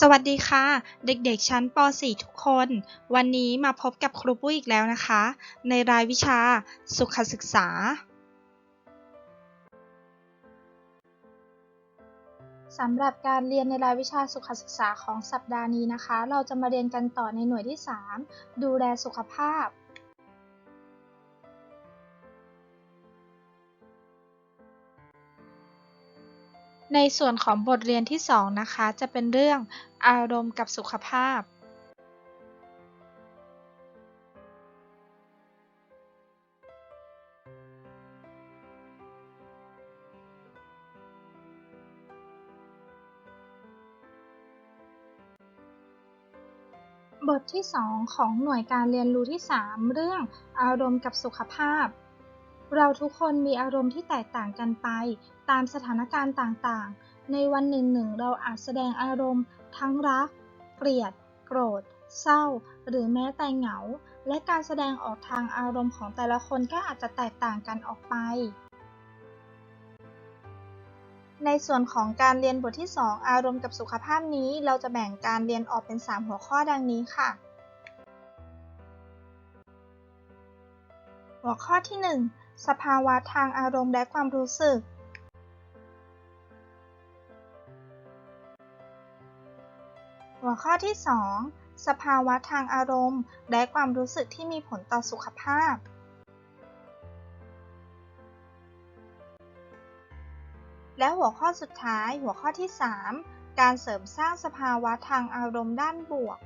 สวัสดีค่ะ เด็กๆชั้นป .4 ทุกคน วันนี้มาพบกับครูปุ้ยอีกแล้วนะคะ ในรายวิชาสุขศึกษา สำหรับการเรียนในรายวิชาสุขศึกษาของสัปดาห์นี้นะคะ เราจะมาเรียนกันต่อในหน่วยที่ 3 ดูแลสุขภาพ ในส่วนของบทเรียนที่ 2 นะคะ จะเป็นเรื่องอารมณ์กับสุขภาพ บทที่ 2 ของหน่วยการเรียนรู้ที่ 3 เรื่องอารมณ์กับสุขภาพ เราทุกคนมีอารมณ์ที่แตกต่างกันไป ตามสถานการณ์ต่างๆ ในวันหนึ่งหนึ่งเราอาจแสดงอารมณ์ ทั้งรัก เกลียด โกรธ เศร้า หรือแม้แต่เหงา และการแสดงออกทางอารมณ์ของแต่ละคนก็อาจจะแตกต่างกันออกไป ในส่วนของการเรียนบทที่ 2 อารมณ์กับสุขภาพนี้ เราจะแบ่งการเรียนออกเป็น 3 หัวข้อดังนี้ค่ะหัวข้อที่ 1 สภาวะทางอารมณ์และความรู้สึกหัวข้อที่ 2 สภาวะทางอารมณ์ และความรู้สึกที่มีผลต่อสุขภาพ และหัวข้อสุดท้าย หัวข้อที่ 3 การเสริมสร้างสภาวะทางอารมณ์ด้านบวก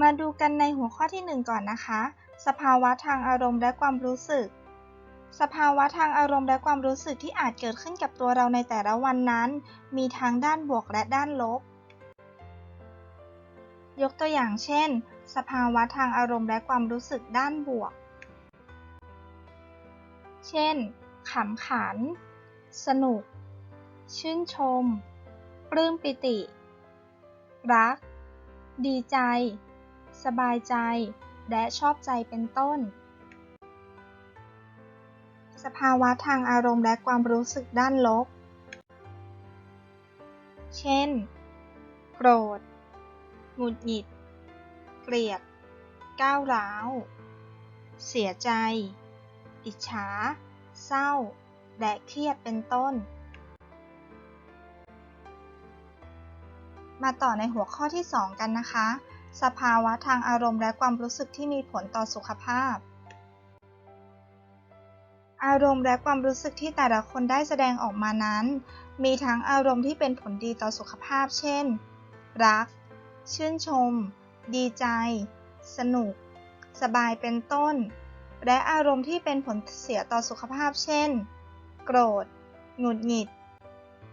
มาดูกันในหัวข้อที่ 1 ก่อนนะคะ สภาวะทางอารมณ์และความรู้สึก สภาวะทางอารมณ์และความรู้สึกที่อาจเกิดขึ้นกับตัวเราในแต่ละวันนั้น มีทั้งด้านบวกและด้านลบ ยกตัวอย่างเช่น สภาวะทางอารมณ์และความรู้สึกด้านบวก เช่น ขำขัน สนุก ชื่นชม ปลื้มปิติ รัก ดีใจ สบายใจ และชอบใจเป็นต้น สภาวะทางอารมณ์และความรู้สึกด้านลบ เช่น โกรธ หงุดหงิด เกลียด ก้าวร้าว เสียใจ อิจฉา เศร้า และเครียดเป็นต้นมาต่อในหัวข้อที่ 2 กันนะคะ สภาวะทางอารมณ์และความรู้สึกที่มีผลต่อสุขภาพ อารมณ์และความรู้สึกที่แต่ละคนได้แสดงออกมานั้น มีทั้งอารมณ์ที่เป็นผลดีต่อสุขภาพ เช่น รัก ชื่นชม ดีใจ สนุก สบายเป็นต้น และอารมณ์ที่เป็นผลเสียต่อสุขภาพ เช่น โกรธ หงุดหงิด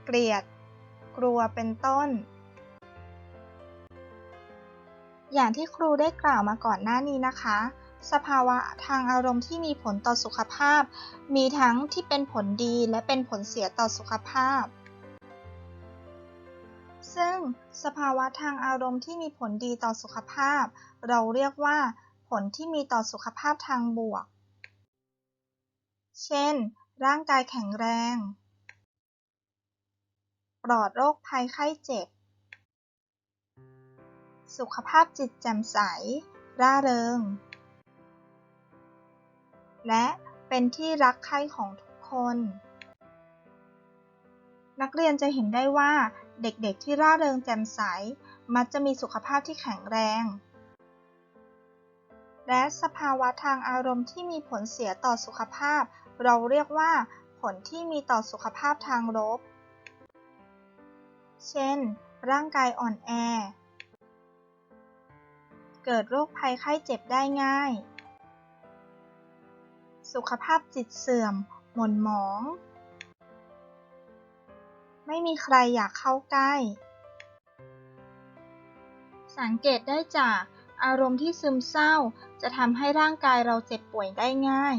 เกลียด กลัวเป็นต้น อย่างที่ครูได้กล่าวมาก่อนหน้านี้นะคะ สภาวะทางอารมณ์ที่มีผลต่อสุขภาพ มีทั้งที่เป็นผลดีและเป็นผลเสียต่อสุขภาพ ซึ่งสภาวะทางอารมณ์ที่มีผลดีต่อสุขภาพ เราเรียกว่า ผลที่มีต่อสุขภาพทางบวก เช่น ร่างกายแข็งแรง ปลอดโรคภัยไข้เจ็บ สุขภาพจิตแจ่มใส ร่าเริง และเป็นที่รักใคร่ของทุกคน นักเรียนจะเห็นได้ว่าเด็กๆที่ร่าเริงแจ่มใส มักจะมีสุขภาพที่แข็งแรง และสภาวะทางอารมณ์ที่มีผลเสียต่อสุขภาพ เราเรียกว่า ผลที่มีต่อสุขภาพทางลบ เช่น ร่างกายอ่อนแอ เกิดโรคภัยไข้เจ็บได้ง่าย สุขภาพจิตเสื่อม หม่นหมอง ไม่มีใครอยากเข้าใกล้ สังเกตได้จากอารมณ์ที่ซึมเศร้าจะทำให้ร่างกายเราเจ็บป่วยได้ง่าย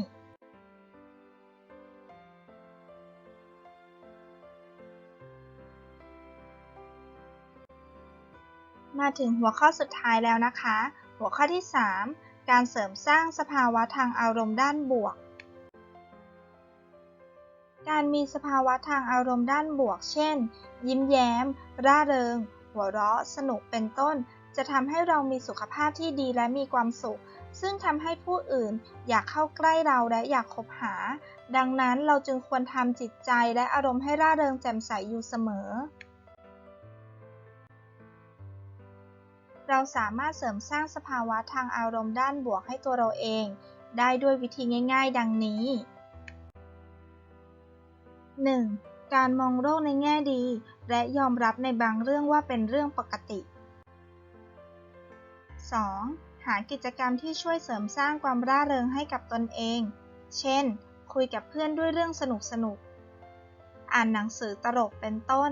มาถึงหัวข้อสุดท้ายแล้วนะคะ หัวข้อที่ 3 การเสริมสร้างสภาวะทางอารมณ์ด้านบวก การมีสภาวะทางอารมณ์ด้านบวก เช่น ยิ้มแย้ม ร่าเริง หัวเราะ สนุก เป็นต้น จะทำให้เรามีสุขภาพที่ดีและมีความสุข ซึ่งทำให้ผู้อื่นอยากเข้าใกล้เราและอยากคบหา ดังนั้นเราจึงควรทำจิตใจและอารมณ์ให้ร่าเริงแจ่มใสอยู่เสมอ เราสามารถเสริมสร้างสภาวะทางอารมณ์ด้านบวกให้ตัวเราเอง ได้ด้วยวิธีง่าย ๆ ดังนี้ 1. การมองโลกในแง่ดี และยอมรับในบางเรื่องว่าเป็นเรื่องปกติ 2. หากิจกรรมที่ช่วยเสริมสร้างความร่าเริงให้กับตนเอง เช่น คุยกับเพื่อนด้วยเรื่องสนุกสนุก อ่านหนังสือตลกเป็นต้น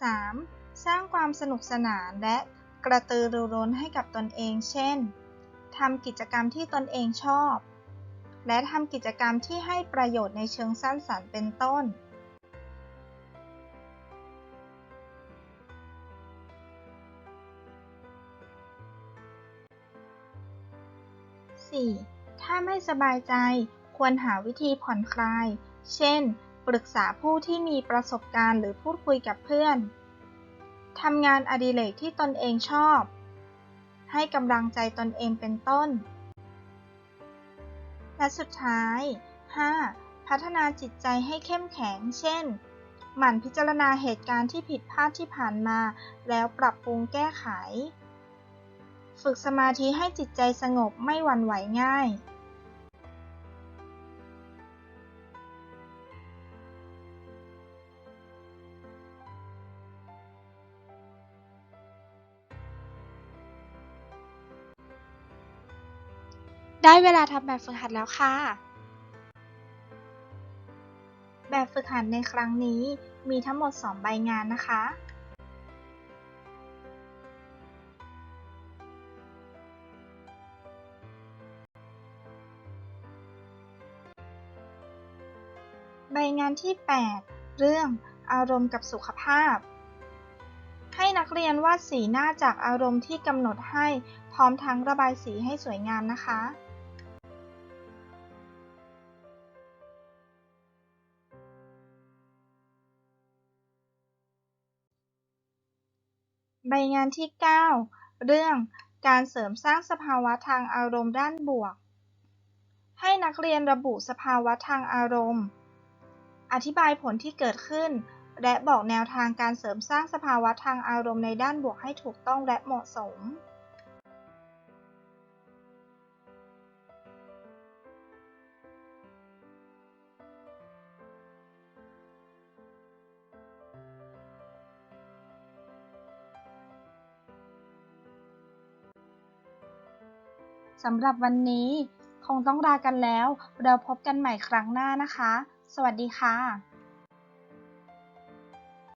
3. สร้างความสนุกสนานและกระตือรือร้นให้กับตนเอง เช่น ทำกิจกรรมที่ตนเองชอบ และทำกิจกรรมที่ให้ประโยชน์ในเชิงสร้างสรรค์เป็นต้น 4. ถ้าไม่สบายใจควรหาวิธีผ่อนคลาย เช่น ปรึกษาผู้ที่มีประสบการณ์หรือพูดคุยกับเพื่อน ทำงานอดิเรกที่ตนเองชอบ ให้กำลังใจตนเองเป็นต้น และสุดท้าย 5. พัฒนาจิตใจให้เข้มแข็ง เช่น หมั่นพิจารณาเหตุการณ์ที่ผิดพลาดที่ผ่านมา แล้วปรับปรุงแก้ไข ฝึกสมาธิให้จิตใจสงบไม่หวั่นไหวง่าย ได้เวลาทำแบบฝึกหัดแล้วค่ะ แบบฝึกหัดในครั้งนี้มีทั้งหมด 2 ใบงานนะคะ ใบงานที่ 8 เรื่องอารมณ์กับสุขภาพ ให้นักเรียนวาดสีหน้าจากอารมณ์ที่กำหนดให้พร้อมทั้งระบายสีให้สวยงามนะคะ ใบงานที่ 9 เรื่องการเสริมสร้างสภาวะทางอารมณ์ด้านบวก ให้นักเรียนระบุสภาวะทางอารมณ์ อธิบายผลที่เกิดขึ้น และบอกแนวทางการเสริมสร้างสภาวะทางอารมณ์ในด้านบวกให้ถูกต้องและเหมาะสม สำหรับวันนี้ คงต้องลากันแล้ว เราพบกันใหม่ครั้งหน้านะคะ สวัสดีค่ะ